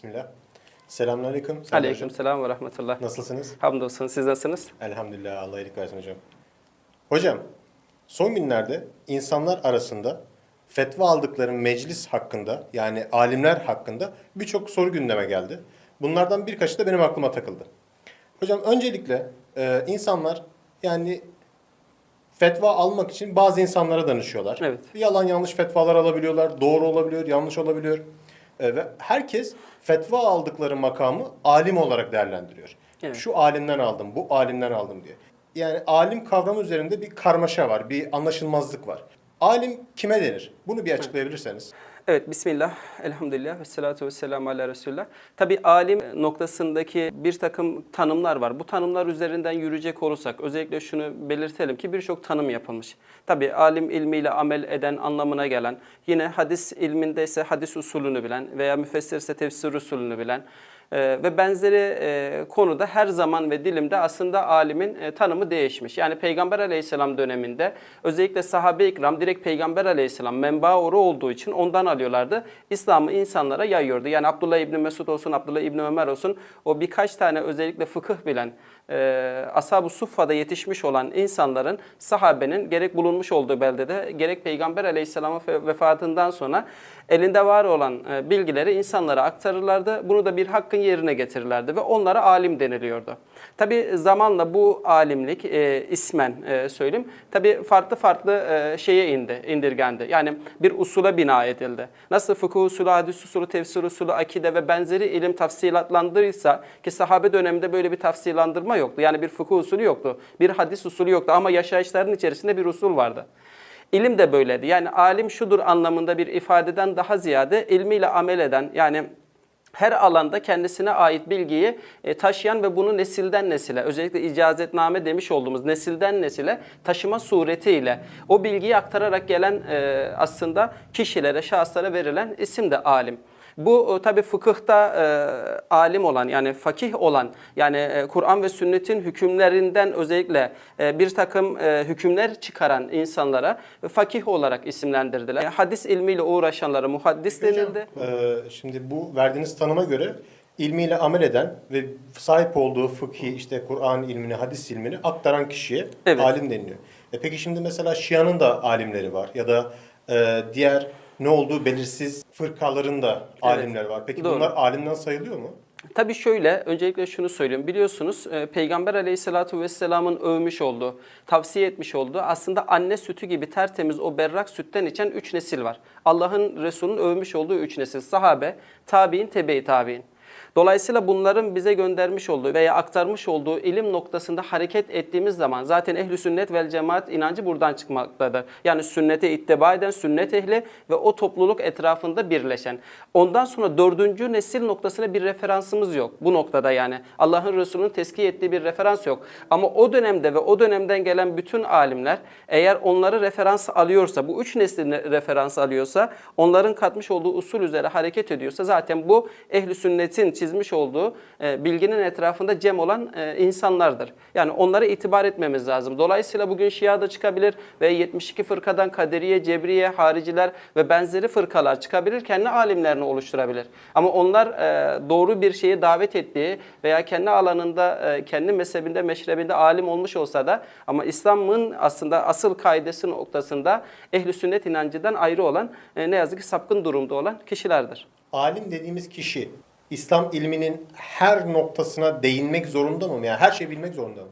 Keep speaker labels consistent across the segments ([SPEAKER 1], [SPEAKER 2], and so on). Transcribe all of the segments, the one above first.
[SPEAKER 1] Bismillah. Selamünaleyküm. Serdar
[SPEAKER 2] Aleyküm
[SPEAKER 1] hocam.
[SPEAKER 2] selam ve rahmetullah.
[SPEAKER 1] Nasılsınız?
[SPEAKER 2] Hamdolsun siz nasılsınız?
[SPEAKER 1] Elhamdülillah. Allah iyilik versin hocam. Hocam, son günlerde insanlar arasında fetva aldıkları meclis hakkında yani alimler hakkında birçok soru gündeme geldi. Bunlardan birkaçı da benim aklıma takıldı. Hocam öncelikle e, insanlar yani fetva almak için bazı insanlara danışıyorlar.
[SPEAKER 2] Evet.
[SPEAKER 1] Yalan yanlış fetvalar alabiliyorlar. Doğru olabiliyor, yanlış olabiliyor. E, ve herkes fetva aldıkları makamı alim olarak değerlendiriyor.
[SPEAKER 2] Evet.
[SPEAKER 1] Şu alimden aldım, bu alimden aldım diye. Yani alim kavramı üzerinde bir karmaşa var, bir anlaşılmazlık var. Alim kime denir? Bunu bir açıklayabilirseniz.
[SPEAKER 2] Evet, Bismillah, Elhamdülillah ve salatu ve selamu ala Resulullah. Tabi alim noktasındaki bir takım tanımlar var. Bu tanımlar üzerinden yürüyecek olursak özellikle şunu belirtelim ki birçok tanım yapılmış. Tabi alim ilmiyle amel eden anlamına gelen, yine hadis ilminde ise hadis usulünü bilen veya müfessir ise tefsir usulünü bilen, Ee, ve benzeri e, konuda her zaman ve dilimde aslında alimin e, tanımı değişmiş. Yani Peygamber aleyhisselam döneminde özellikle sahabe-i ikram direkt Peygamber aleyhisselam menba oru olduğu için ondan alıyorlardı. İslam'ı insanlara yayıyordu. Yani Abdullah İbni Mesud olsun, Abdullah İbni Ömer olsun o birkaç tane özellikle fıkıh bilen e, Ashab-ı Suffa'da yetişmiş olan insanların sahabenin gerek bulunmuş olduğu beldede gerek Peygamber Aleyhisselam'ın vefatından sonra elinde var olan e, bilgileri insanlara aktarırlardı. Bunu da bir hakkın yerine getirirlerdi ve onlara alim deniliyordu. Tabi zamanla bu alimlik e, ismen e, söyleyeyim. Tabi farklı farklı e, şeye indi, indirgendi. Yani bir usula bina edildi. Nasıl fıkıh usulü, hadis usulü, tefsir usulü, akide ve benzeri ilim tafsilatlandırırsa ki sahabe döneminde böyle bir tafsilandırma yoktu. Yani bir fıkıh usulü yoktu. Bir hadis usulü yoktu ama yaşayışların içerisinde bir usul vardı. İlim de böyleydi. Yani alim şudur anlamında bir ifadeden daha ziyade ilmiyle amel eden yani her alanda kendisine ait bilgiyi e, taşıyan ve bunu nesilden nesile, özellikle icazetname demiş olduğumuz nesilden nesile taşıma suretiyle o bilgiyi aktararak gelen e, aslında kişilere, şahıslara verilen isim de alim. Bu e, tabi fıkıhta e, alim olan yani fakih olan yani e, Kur'an ve sünnetin hükümlerinden özellikle e, bir takım e, hükümler çıkaran insanlara fakih olarak isimlendirdiler. Yani hadis ilmiyle uğraşanlara muhaddis denildi.
[SPEAKER 1] Ee, şimdi bu verdiğiniz tanıma göre ilmiyle amel eden ve sahip olduğu fıkhi, işte Kur'an ilmini, hadis ilmini aktaran kişiye
[SPEAKER 2] Evet.
[SPEAKER 1] alim deniliyor. E peki şimdi mesela Şia'nın da alimleri var ya da e, diğer ne olduğu belirsiz fırkaların da alimler var. Peki
[SPEAKER 2] Doğru.
[SPEAKER 1] bunlar alimden sayılıyor mu?
[SPEAKER 2] Tabii şöyle, öncelikle şunu söyleyeyim. Biliyorsunuz e, Peygamber Aleyhisselatü Vesselam'ın övmüş olduğu, tavsiye etmiş olduğu aslında anne sütü gibi tertemiz o berrak sütten içen üç nesil var. Allah'ın Resulü'nün övmüş olduğu üç nesil. Sahabe, tabi'in, tebe-i tabi'in. Dolayısıyla bunların bize göndermiş olduğu veya aktarmış olduğu ilim noktasında hareket ettiğimiz zaman zaten ehli sünnet vel cemaat inancı buradan çıkmaktadır. Yani sünnete ittiba eden sünnet ehli ve o topluluk etrafında birleşen. Ondan sonra dördüncü nesil noktasına bir referansımız yok. Bu noktada yani Allah'ın Resulü'nün tezkiye ettiği bir referans yok. Ama o dönemde ve o dönemden gelen bütün alimler eğer onları referans alıyorsa, bu üç neslin referans alıyorsa, onların katmış olduğu usul üzere hareket ediyorsa zaten bu ehli sünnetin çizmiş olduğu e, bilginin etrafında cem olan e, insanlardır. Yani onlara itibar etmemiz lazım. Dolayısıyla bugün Şia da çıkabilir ve 72 fırkadan Kaderiye, Cebriye, Hariciler ve benzeri fırkalar çıkabilir. Kendi alimlerini oluşturabilir. Ama onlar e, doğru bir şeye davet ettiği veya kendi alanında, kendi mezhebinde, meşrebinde alim olmuş olsa da ama İslam'ın aslında asıl kaidesi noktasında ehli sünnet inancından ayrı olan ne yazık ki sapkın durumda olan kişilerdir.
[SPEAKER 1] Alim dediğimiz kişi İslam ilminin her noktasına değinmek zorunda mı? Yani her şeyi bilmek zorunda mı?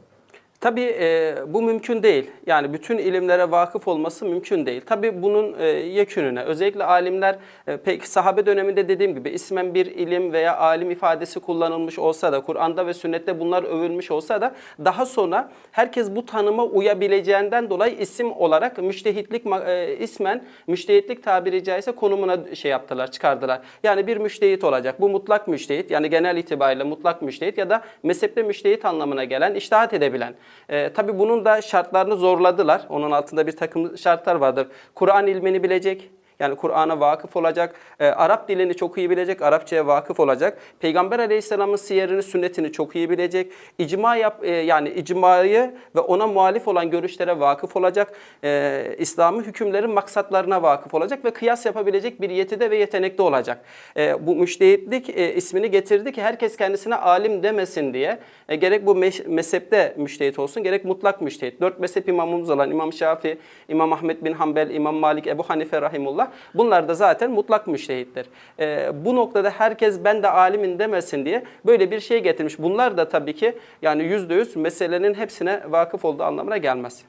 [SPEAKER 2] Tabii e, bu mümkün değil. Yani bütün ilimlere vakıf olması mümkün değil. Tabii bunun e, yekününe özellikle alimler e, pek sahabe döneminde dediğim gibi ismen bir ilim veya alim ifadesi kullanılmış olsa da Kur'an'da ve sünnette bunlar övülmüş olsa da daha sonra herkes bu tanıma uyabileceğinden dolayı isim olarak müştehitlik e, ismen müştehitlik tabiri caizse konumuna şey yaptılar, çıkardılar. Yani bir müştehit olacak. Bu mutlak müştehit yani genel itibariyle mutlak müştehit ya da mezhepte müştehit anlamına gelen, iştihat edebilen. E, tabii bunun da şartlarını zorladılar. Onun altında bir takım şartlar vardır. Kur'an ilmini bilecek, Yani Kur'an'a vakıf olacak, e, Arap dilini çok iyi bilecek, Arapçaya vakıf olacak. Peygamber Aleyhisselam'ın siyerini, sünnetini çok iyi bilecek. İcma yap, e, yani icmayı ve ona muhalif olan görüşlere vakıf olacak. E, İslam'ın hükümlerin maksatlarına vakıf olacak ve kıyas yapabilecek bir yetide ve yetenekte olacak. E, bu müştehitlik e, ismini getirdi ki herkes kendisine alim demesin diye. E, gerek bu mezhepte müştehit olsun, gerek mutlak müştehit. Dört mezhep imamımız olan İmam Şafii, İmam Ahmet bin Hanbel, İmam Malik, Ebu Hanife rahimullah. Bunlar da zaten mutlak müştehitler. E, bu noktada herkes ben de alimin demesin diye böyle bir şey getirmiş. Bunlar da tabii ki yani yüzde yüz meselenin hepsine vakıf olduğu anlamına gelmez.